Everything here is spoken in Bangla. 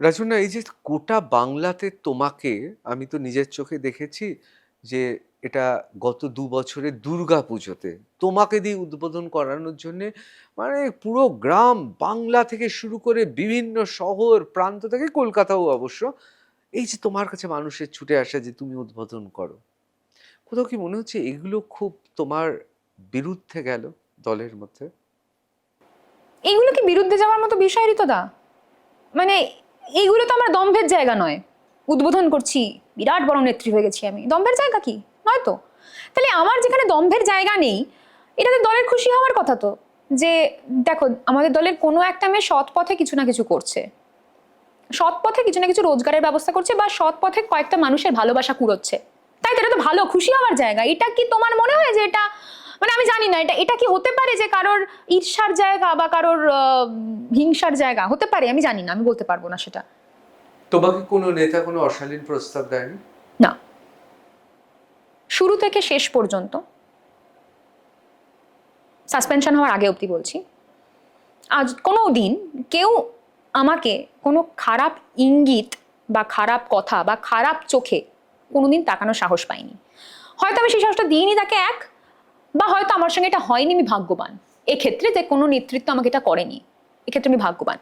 রাজনা এই যে গোটা বাংলাতে তোমাকে আমি তো নিজের চোখে দেখেছি যে এটা গত দু বছরে দুর্গা পুজোতে তোমাকে দিয়ে উদ্বোধন করানোর জন্যে মানে পুরো গ্রাম বাংলা থেকে শুরু করে বিভিন্ন শহর, প্রান্ত থেকে কলকাতাও অবশ্য এই যে তোমার কাছে মানুষের ছুটে আসা যে তুমি উদ্বোধন করো, কোথাও কি মনে হচ্ছে এগুলো খুব তোমার বিরুদ্ধে গেল দলের মধ্যে? এইগুলো কি বিরুদ্ধে যাওয়ার মতো বিষয়, ঋতদা? মানে এইগুলো তো আমার দম্ভের জায়গা নয়। উদ্বোধন করছি, বিরাট বড় নেত্রী হয়ে গেছি আমি। দম্ভের জায়গা কি? নয় তো তাহলে আমার যেখানে দম্ভের জায়গা নেই, এটাতে দলের খুশি হওয়ার কথা তো। যে দেখো, আমাদের দলের কোনো একটা মেয়ে সৎ পথে কিছু না কিছু করছে। সৎ পথে কিছু না কিছু রোজগারের ব্যবস্থা করছে বা সৎ পথে কয়েকটা মানুষের ভালোবাসা কুড়োচ্ছে। তাই তো এটা তো ভালো, খুশি হওয়ার জায়গা। এটা কি তোমার মনে হয় যে এটা জানি না এটা এটা কি হতে পারে যে কারোর ঈর্ষার জায়গা বা কারোর হিংসার জায়গা? হতে পারে আমি জানি না আমি বলতে পারব না সেটা। তোমাকে কোনো নেতা কোনো অশালীন প্রস্তাব দেয়নি? না। শুরু থেকে শেষ পর্যন্ত। সাসপেনশন হওয়ার আগে অবধি বলছি। আজ কোনো দিন কেউ আমাকে কোনো খারাপ ইঙ্গিত বা খারাপ কথা বা খারাপ চোখে কোনোদিন তাকানোর সাহস পাইনি হয়তো আমি সেই সাহসটা দিইনি তাকে এক বা হয়তো আমার সঙ্গে এটা হয়নি, আমি ভাগ্যবান। এক্ষেত্রে যে কোনো নেতৃত্ব আমাকে এটা করেনি, এক্ষেত্রে আমি ভাগ্যবান।